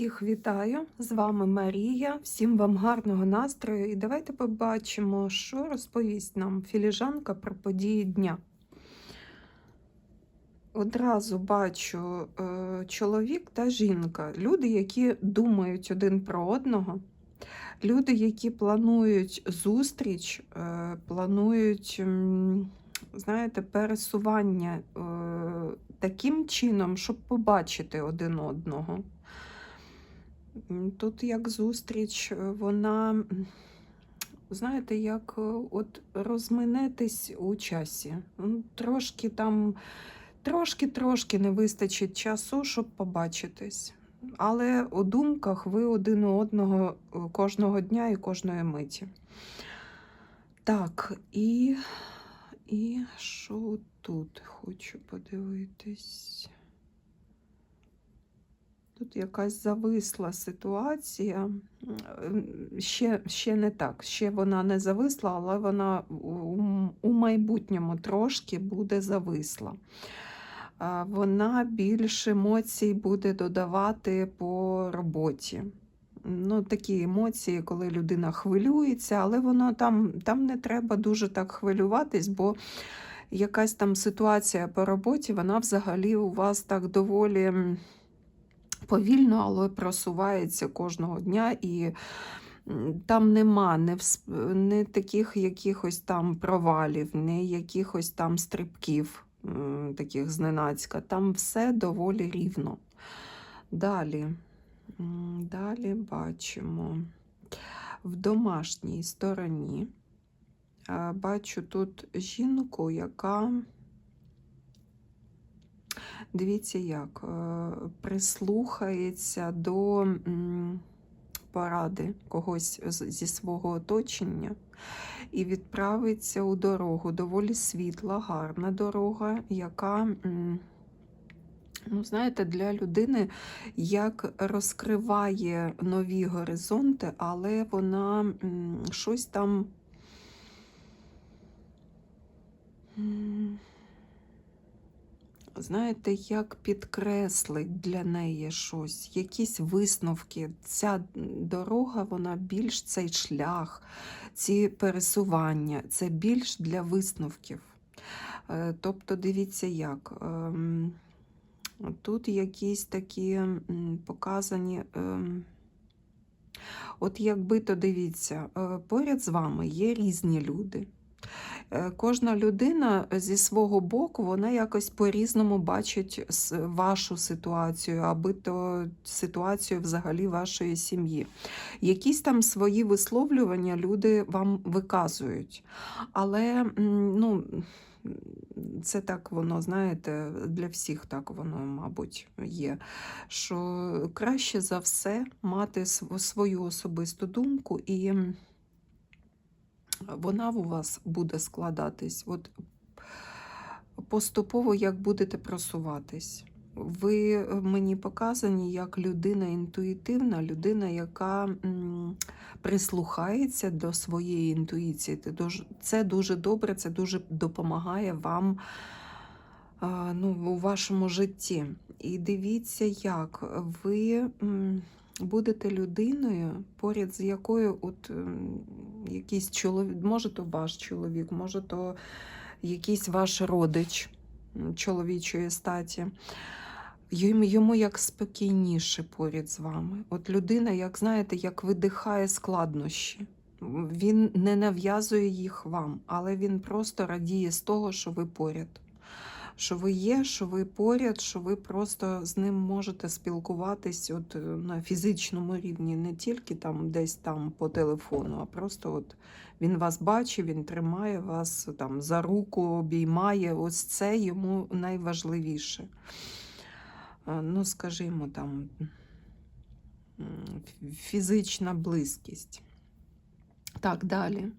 Всіх вітаю! З вами Марія. Всім вам гарного настрою. І давайте побачимо, що розповість нам філіжанка про події дня. Одразу бачу е, чоловік та жінка, люди, які думають один про одного, люди, які планують зустріч, е, планують, знаєте, пересування е, таким чином, щоб побачити один одного. Тут як зустріч, е, вона, знаєте, як е, от розминетесь у часі. Трошки там, трошки-трошки не вистачить часу, щоб побачитись. Але у думках ви один у одного е, кожного дня і кожної миті. Так, і, і що тут хочу подивитись? Тут якась зависла ситуація. Ще, ще не так. Ще вона не зависла, але вона у, майбутньому трошки буде зависла. Вона більше емоцій буде додавати по роботі. Ну, такі емоції, коли людина хвилюється, але воно там, там не треба дуже так хвилюватись, бо якась там ситуація по роботі, вона взагалі у вас так доволі повільно, але просувається кожного дня і. Там нема не, не таких якихось там провалів, не якихось там стрибків, таких зненацька. Там все доволі рівно. Далі. Далі бачимо в домашній стороні. Бачу тут жінку, яка, дивіться як, е, прислухається до поради когось зі свого оточення і відправиться у дорогу. Доволі світла, гарна дорога, яка. Ну, знаєте, для людини як розкриває нові горизонти, але вона щось там. Знаєте, як підкреслить для неї щось, якісь висновки. Ця дорога, вона більш цей шлях, ці пересування, це більш для висновків. Е, Тобто, дивіться як. ем, Тут якісь такі показані. ем, От якби то дивіться, е, поряд з вами є різні люди. Е, Кожна людина зі свого боку, вона якось по-різному бачить вашу ситуацію, аби то ситуацію взагалі вашої сім'ї. Якісь там свої висловлювання люди вам виказують. Але ну, це так воно, знаєте, для всіх так воно, мабуть, є. Що краще за все мати свою особисту думку, і вона у вас буде складатись. От поступово, як будете просуватись. Ви е, мені показані як людина інтуїтивна, людина, яка прислухається до своєї інтуїції. Це дуже, добре, це дуже допомагає вам ну, у вашому житті. І дивіться, як ви будете людиною, поряд з якою от якийсь чоловік, може то ваш чоловік, може то якийсь ваш родич чоловічої статі. Йому, йому як спокійніше поряд з вами. От людина, як знаєте, як видихає складнощі. Він не нав'язує їх вам, але він просто радіє з того, що ви поряд. Що ви є, що ви поряд, що ви просто з ним можете спілкуватись от е, на фізичному рівні, не тільки там десь там по телефону, а просто от він вас бачить, він тримає вас там за руку, обіймає. Ось це йому найважливіше. Ну, скажімо, там фізична близькість. Так, далі.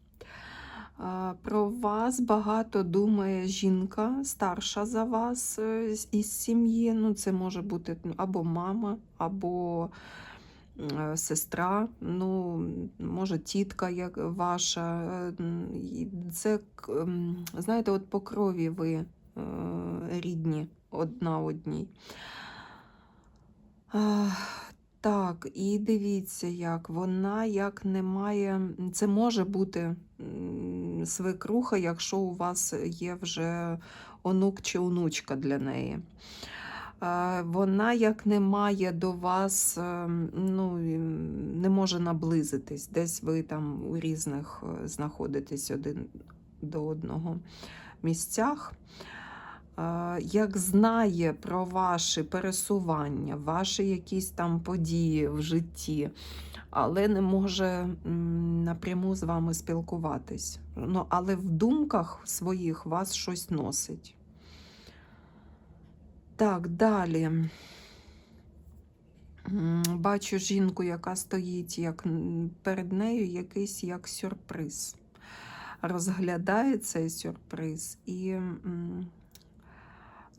Про вас багато думає жінка, старша за вас е, із сім'ї. Ну, це може бути ну, або мама, або е, сестра, ну, може, тітка як ваша. Е, Це, знаєте, от по крові ви рідні одна одній. Так, і дивіться, як вона як не має. Це може бути свекруха, якщо у вас є вже онук чи онучка для неї. Вона як не має до вас, е, ну, не може наблизитись, десь ви там у різних е, знаходитесь один до одного місцях. Як знає про ваші пересування, ваші якісь там події в житті, але не може напряму з вами спілкуватись. Ну, але в думках своїх вас щось носить. Так, далі. Бачу жінку, яка стоїть як перед нею якийсь як сюрприз. Розглядає цей сюрприз і,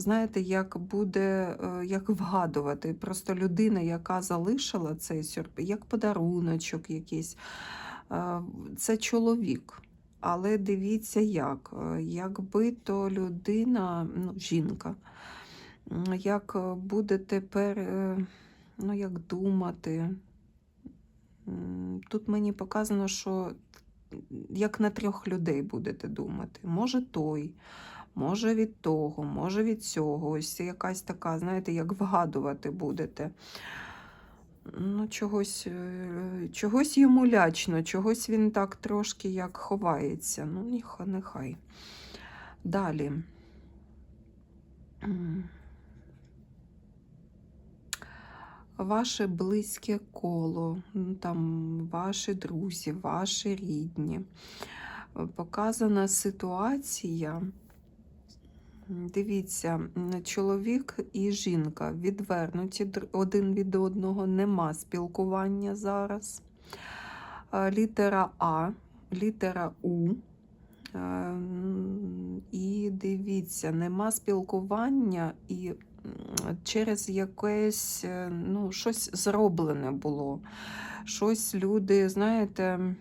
знаєте, як буде, е, як вгадувати. Просто людина, яка залишила цей сюрприз, як подаруночок якийсь. Е, Це чоловік. Але дивіться, як. Е, Якби то людина, ну, жінка, як буде тепер, ну, як думати. Тут мені показано, що як на трьох людей будете думати. Може той, може від того, може від цього. Ось якась така, знаєте, як вгадувати будете. Ну, чогось, е, чогось йому лячно, чогось він так трошки як ховається. Ну, ніха- нехай. Далі. Ваше близьке коло, там, ваші друзі, ваші рідні. Е, Показана ситуація. Дивіться, чоловік і жінка відвернуті один від одного, нема спілкування зараз. Літера А, літера У. І дивіться, нема спілкування і через якесь е, ну, щось зроблене було. Щось люди, знаєте,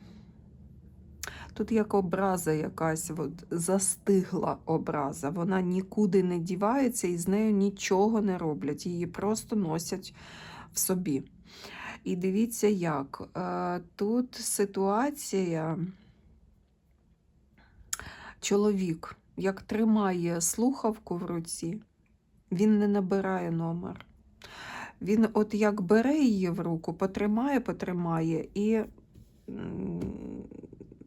тут як образа якась от, застигла образа. Вона нікуди не дівається і з нею нічого не роблять. Її просто носять в собі. І дивіться, як. Е, Тут ситуація. Чоловік, як тримає слухавку в руці, він не набирає номер. Він, от як бере її в руку, потримає, потримає і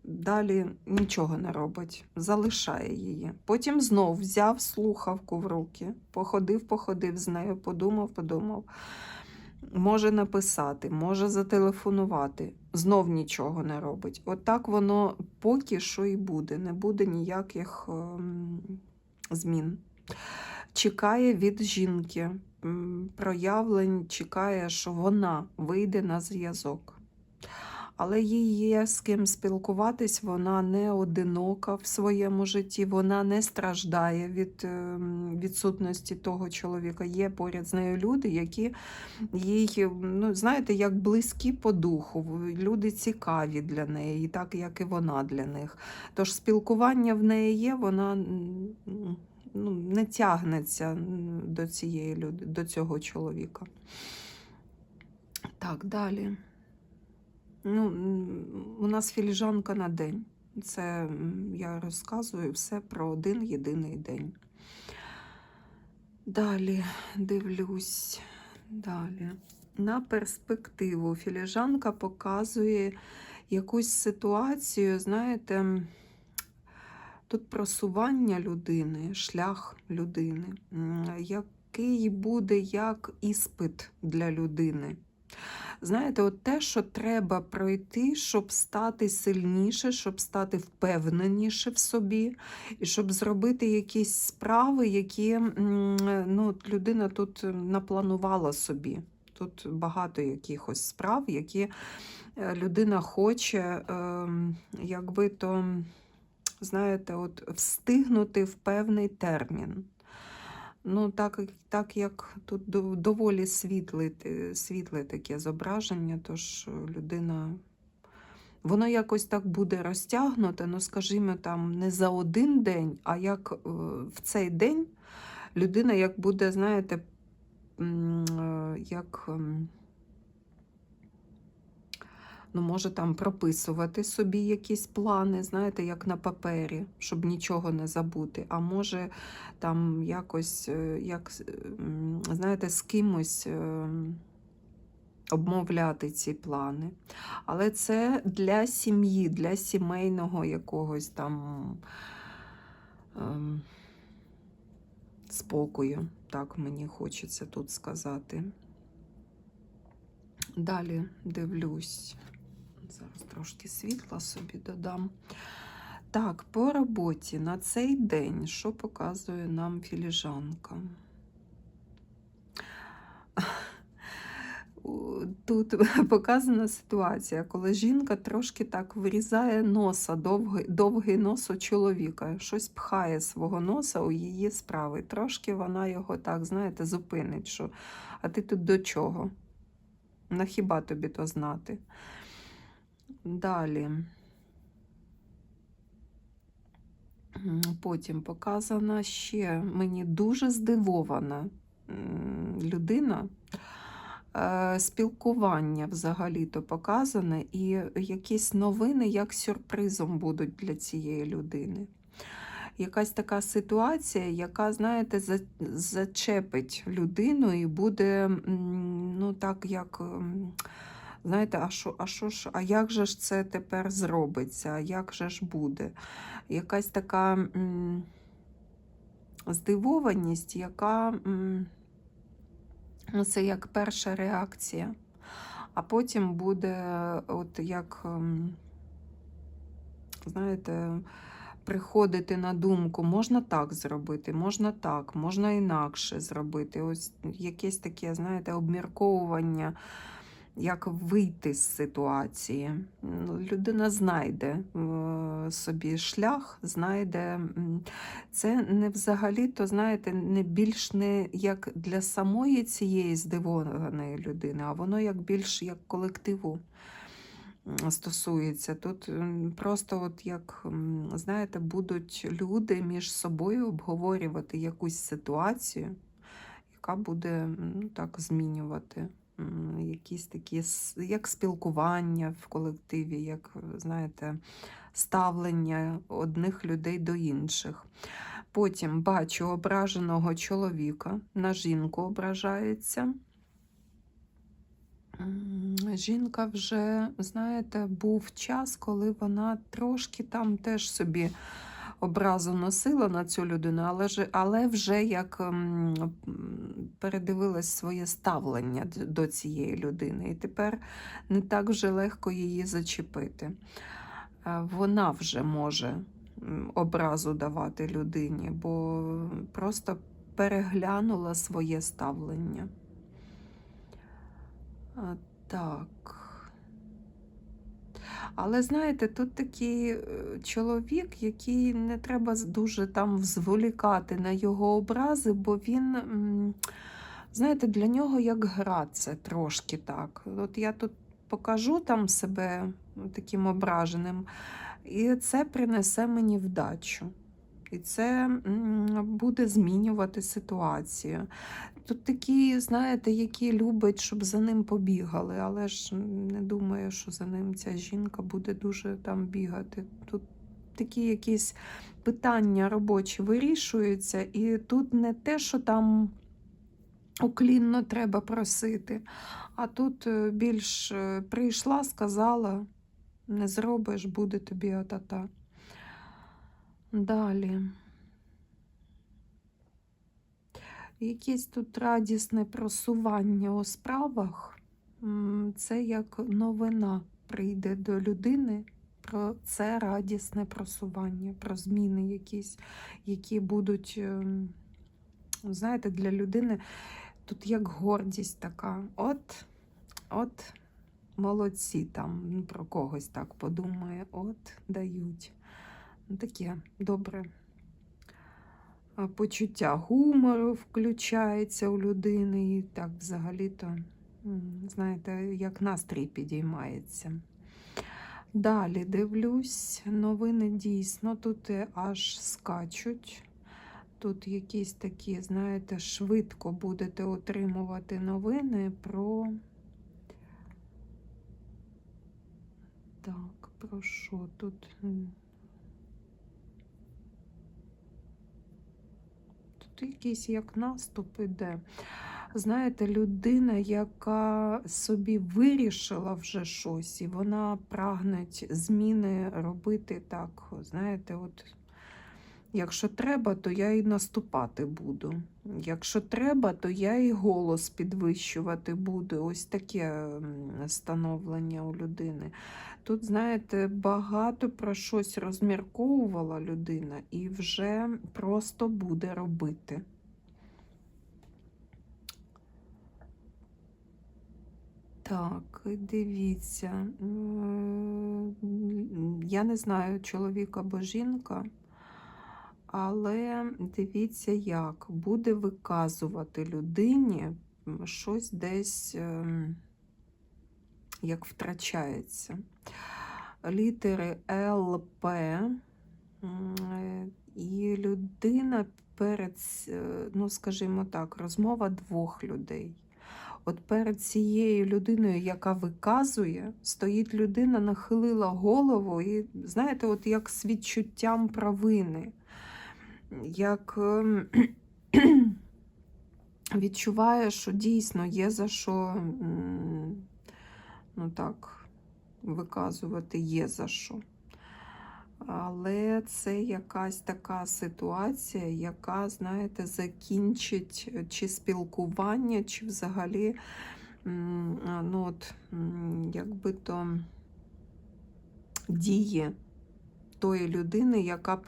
далі нічого не робить, залишає її. Потім знов взяв слухавку в руки, походив, походив з нею, подумав, подумав. Може написати, може зателефонувати, знов нічого не робить. От воно поки що і буде, не буде ніяких ем, змін. Чекає від жінки проявлень, чекає, що вона вийде на зв'язок. Але їй є з ким спілкуватись, вона не одинока в своєму житті, вона не страждає від ем, відсутності того чоловіка. Є поряд з нею люди, які їй, ну, знаєте, як близькі по духу, люди цікаві для неї, так як і вона для них. Тож спілкування в неї є, вона ну, не тягнеться до цієї люди, до цього чоловіка. Так, далі. Ну, у нас філіжанка на день. Це я розказую все про один єдиний день. Далі дивлюсь. Далі. На перспективу філіжанка показує якусь ситуацію, знаєте, тут просування людини, шлях людини, який буде як іспит для людини. Знаєте, от те, що треба пройти, щоб стати сильніше, щоб стати впевненіше в собі, і щоб зробити якісь справи, які ну, людина тут напланувала собі. Тут багато якихось справ, які е, людина хоче, ем, якби то, знаєте, от встигнути в певний термін. Ну, так, так як тут доволі світле, світле таке зображення, тож е, людина. Воно якось так буде розтягнуте, ну, скажімо, там не за один день, а як е, в цей день людина як буде, знаєте, е, як ем, Ну, може там прописувати собі якісь плани, знаєте, як на папері, щоб нічого не забути. А може там якось, е, як, знаєте, з кимось е, обмовляти ці плани. Але це для сім'ї, для сімейного якогось там ем, спокою, так мені хочеться тут сказати. Далі дивлюсь. Зараз трошки світла собі додам. Так, по роботі на цей день, що показує нам філіжанка? Тут показана ситуація, коли жінка трошки так вирізає носа, довгий, довгий нос у чоловіка, щось пхає свого носа у її справи. Трошки вона його так, знаєте, зупинить, що а ти тут до чого? На хіба тобі то знати? Далі. Потім показана ще мені дуже здивована людина. Е, Спілкування взагалі-то показане, і якісь новини як сюрпризом будуть для цієї людини. Якась така ситуація, яка, знаєте, зачепить людину і буде, ну так, як. М, Знаєте, а що, а що ж, а як же ж це тепер зробиться? А як же ж буде? Якась така м, здивованість, яка м, це як перша реакція. А потім буде, от як, ем, знаєте, приходити на думку, можна так зробити, можна так, можна інакше зробити. Ось якесь таке, знаєте, обмірковування, як вийти з ситуації. Ну, Людина знайде е, собі шлях, знайде. Це не взагалі-то, знаєте, не більш не як для самої цієї здивованої людини, а воно як більш як колективу стосується. Тут просто, от як, знаєте, будуть люди між собою обговорювати якусь ситуацію, яка буде ну, так змінювати. Якісь такі, як спілкування в колективі, як, знаєте, ставлення одних людей до інших. Потім бачу ображеного чоловіка, на жінку ображається. Жінка вже, знаєте, був час, коли вона трошки там теж собі образу носила на цю людину, але, вже як м, м, передивилась своє ставлення до цієї людини. І тепер не так вже легко її зачепити. Е, Вона вже може образу давати людині, бо просто переглянула своє ставлення. Так. Але знаєте, тут такий е, чоловік, який не треба дуже там зволікати на його образи, бо він, знаєте, для нього як гра це трошки так. От я тут покажу там себе таким ображеним, і це принесе мені вдачу. І це буде змінювати ситуацію. Тут такі, знаєте, які люблять, щоб за ним побігали, але ж не думаю, що за ним ця жінка буде дуже там бігати. Тут такі якісь питання робочі вирішуються, і тут не те, що там уклінно треба просити, а тут е, більш е, прийшла, сказала, не зробиш, буде тобі атата. Далі. Якесь тут радісне просування у справах. Це як новина прийде до людини про це радісне просування, про зміни якісь, які будуть, ем, знаєте, для людини тут як гордість така. От, от молодці там, ну, про когось так подумає, от дають. Ну, Таке добре. Почуття гумору включається у людини, і так взагалі-то, знаєте, як настрій підіймається. Далі дивлюсь, новини дійсно тут е, аж скачуть. Тут якісь такі, знаєте, швидко будете отримувати новини про Так, про що тут? М. Тут якийсь як наступ іде. Знаєте, людина, яка собі вирішила вже щось, і вона прагне зміни робити так. Знаєте, от якщо треба, то я і наступати буду. Якщо треба, то я і голос підвищувати буду. Ось таке становлення у людини. Тут, знаєте, багато про щось розмірковувала людина і вже просто буде робити. Так, дивіться. Я не знаю, чоловік або жінка, але дивіться, як буде виказувати людині щось десь ем, як втрачається. Літери Л, П, м, е, і людина перед, е, ну скажімо так, розмова двох людей. От перед цією людиною, яка виказує, стоїть людина, нахилила голову, і знаєте, от як з відчуттям провини, як ем, відчуває, що дійсно є за що, ну так, виказувати є за що. Але це якась така ситуація, яка, знаєте, закінчить е, чи спілкування, чи взагалі, ну от, якби то діє тої людини, яка,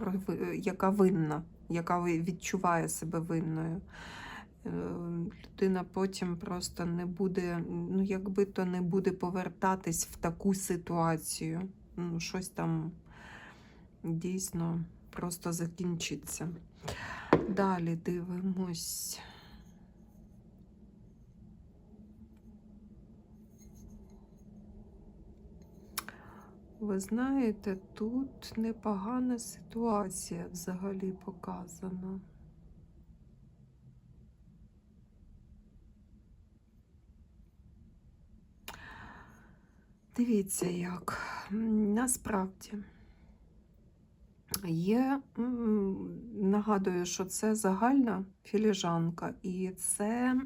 яка винна, яка відчуває себе винною. Е, Людина потім просто не буде, ну якби то не буде повертатись в таку ситуацію. Ну, щось там дійсно просто закінчиться. Далі дивимось. Ви знаєте, тут непогана ситуація взагалі показана. Дивіться, як насправді є, нагадую, що це загальна філіжанка, і це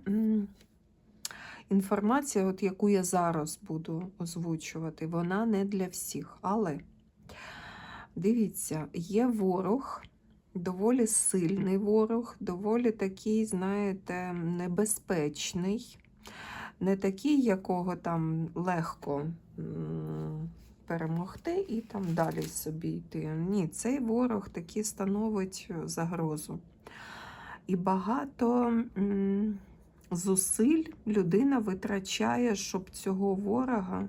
інформація, от яку я зараз буду озвучувати, вона не для всіх. Але дивіться, є ворог, доволі сильний ворог, доволі такий, знаєте, небезпечний не такий, якого там легко перемогти і там далі собі йти. Ні, цей ворог таки становить загрозу. І багато зусиль людина витрачає, щоб цього ворога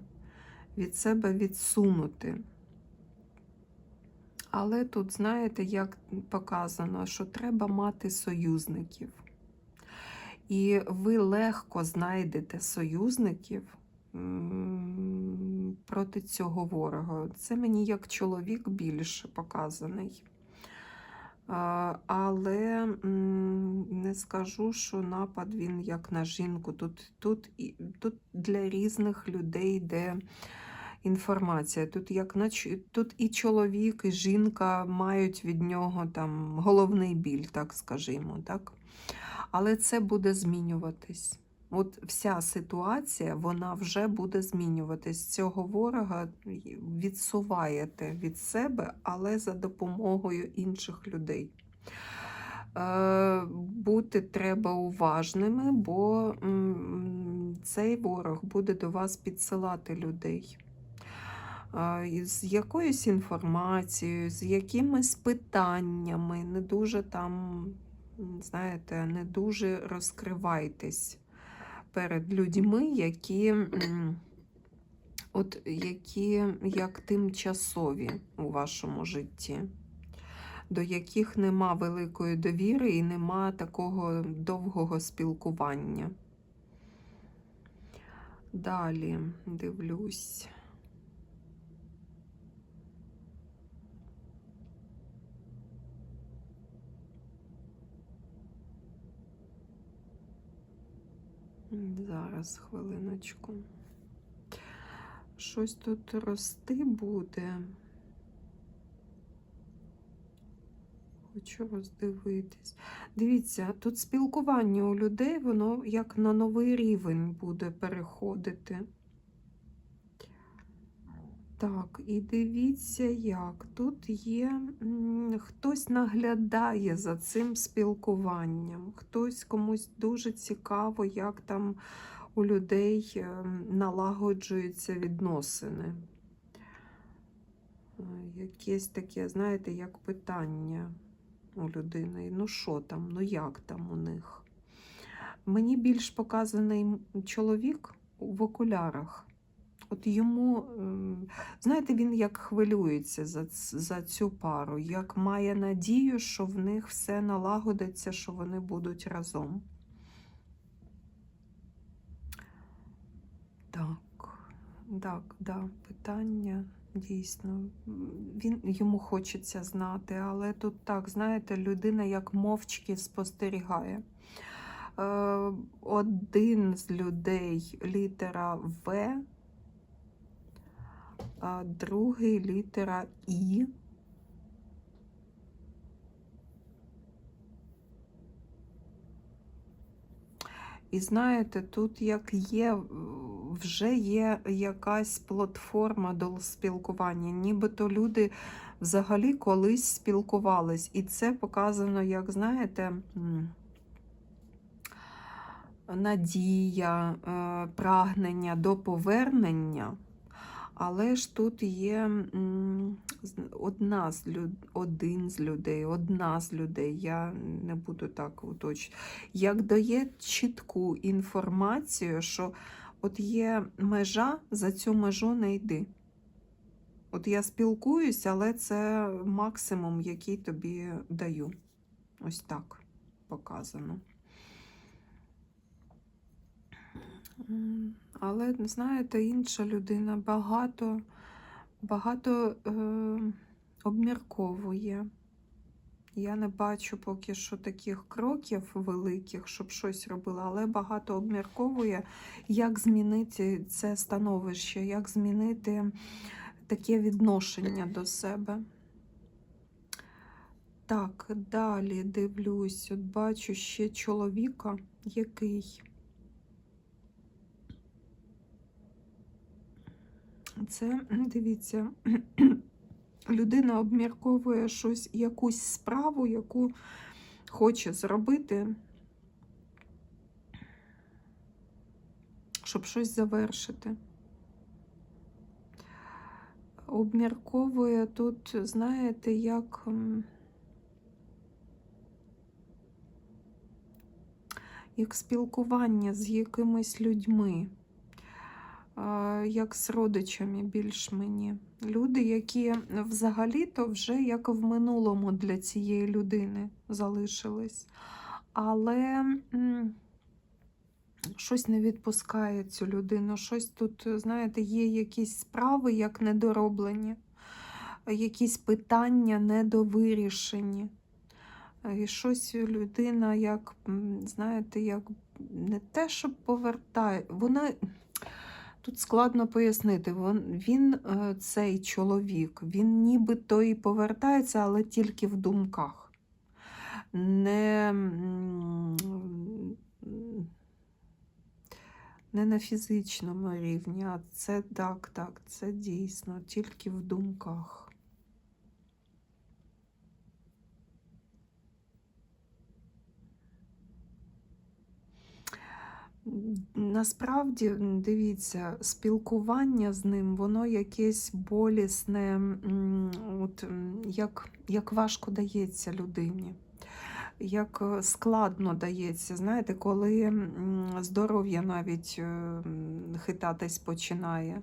від себе відсунути. Але тут, знаєте, як показано, що треба мати союзників. І ви легко знайдете союзників проти цього ворога. Це мені як чоловік більше показаний. Але не скажу, що напад він як на жінку. Тут, тут, тут для різних людей йде інформація. Тут, як на, тут і чоловік, і жінка мають від нього там головний біль, так скажімо. Так? Але це буде змінюватись. От вся ситуація, вона вже буде змінюватись. Цього ворога відсуваєте від себе, але за допомогою інших людей. Е, Бути треба уважними, бо цей ворог буде до вас підсилати людей. Е, З якоюсь інформацією, з якимись питаннями, не дуже там, знаєте, не дуже розкривайтесь перед людьми, які, от, які як тимчасові у вашому житті, до яких нема великої довіри і нема такого довгого спілкування. Далі дивлюсь. Зараз хвилиночку. щось тут рости буде. Хочу роздивитись. Дивіться, тут спілкування у людей, воно як на новий рівень буде переходити. Так, і дивіться, як тут є хтось наглядає за цим спілкуванням, хтось комусь дуже цікаво, як там у людей ем, налагоджуються відносини. Е, Якесь таке, знаєте, як питання у людини. Ну що там, ну як там у них? Мені більш показаний чоловік в окулярах. От йому, ем, знаєте, він як хвилюється за, за цю пару, як має надію, що в них все налагодиться, що вони будуть разом. Так, так, да, питання дійсно. Він йому хочеться знати, але тут так, знаєте, людина як мовчки спостерігає. Е, один з людей літера В, а другий літера І. І знаєте, тут як є, вже є якась платформа до спілкування, нібито люди взагалі колись спілкувались. І це показано, як знаєте, надія, е, прагнення до повернення. Але ж тут є одна з люд... один з людей, одна з людей, я не буду так уточнювати, як дає чітку інформацію, що от є межа, за цю межу не йди. От я спілкуюсь, але це максимум, який тобі даю. Ось так показано. М, Але, знаєте, інша людина багато, багато е, обмірковує. Я не бачу поки що таких кроків великих, щоб щось робила, але багато обмірковує, як змінити це становище, як змінити таке відношення до себе. Так, далі дивлюсь, от бачу ще чоловіка, який. Це, дивіться, людина обмірковує щось, якусь справу, яку хоче зробити, щоб щось завершити. Обмірковує тут, знаєте, як. Як спілкування з якимись людьми, як з родичами більш мені. Люди, які взагалі-то вже як в минулому для цієї людини залишились. Але щось не відпускає цю людину, щось тут, знаєте, є якісь справи як недороблені, якісь питання недовирішені. І щось людина, як, знаєте, як не те, що повертає, вона. Тут складно пояснити. Він, е, цей чоловік, він нібито і повертається, але тільки в думках. Не, не на фізичному рівні, а це так, так, це дійсно тільки в думках. Насправді, дивіться, спілкування з ним, воно якесь болісне, от, як, як важко дається людині, як е, складно дається. Знаєте, коли здоров'я навіть е, хитатись починає.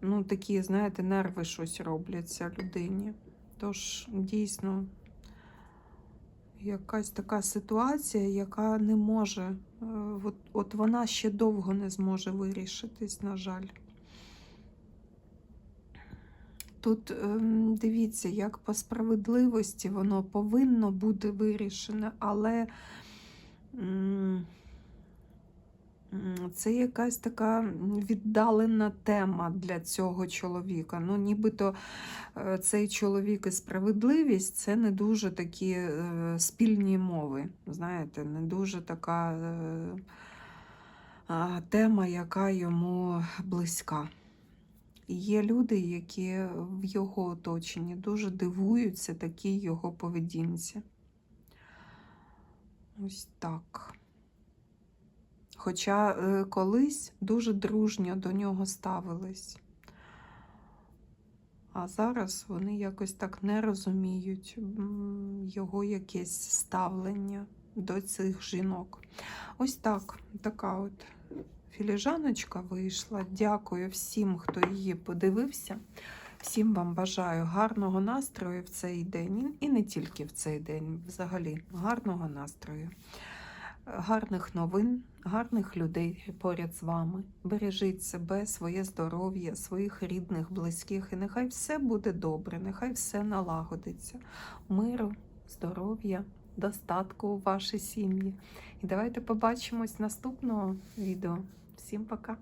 Ну, такі, знаєте, нерви щось робляться людині. Тож, дійсно, якась така ситуація, яка не може, от, от вона ще довго не зможе вирішитись, на жаль. Тут ем, дивіться, як по справедливості воно повинно бути вирішене, але Це якась така віддалена тема для цього чоловіка. Ну, нібито е, цей чоловік і справедливість це не дуже такі е, спільні мови. Знаєте, не дуже така е, тема, яка йому близька. Є люди, які в його оточенні дуже дивуються такій його поведінці. Ось так. Хоча е, колись дуже дружньо до нього ставились. А зараз вони якось так не розуміють його якесь ставлення до цих жінок. Ось так, така от філіжаночка вийшла. Дякую всім, хто її подивився. Всім вам бажаю гарного настрою в цей день, і не тільки в цей день, взагалі гарного настрою, гарних новин, гарних людей поряд з вами. Бережіть себе, своє здоров'я, своїх рідних, близьких, і нехай все буде добре, нехай все налагодиться. Миру, здоров'я, достатку у вашій сім'ї. І давайте побачимось наступного відео. Всім пока!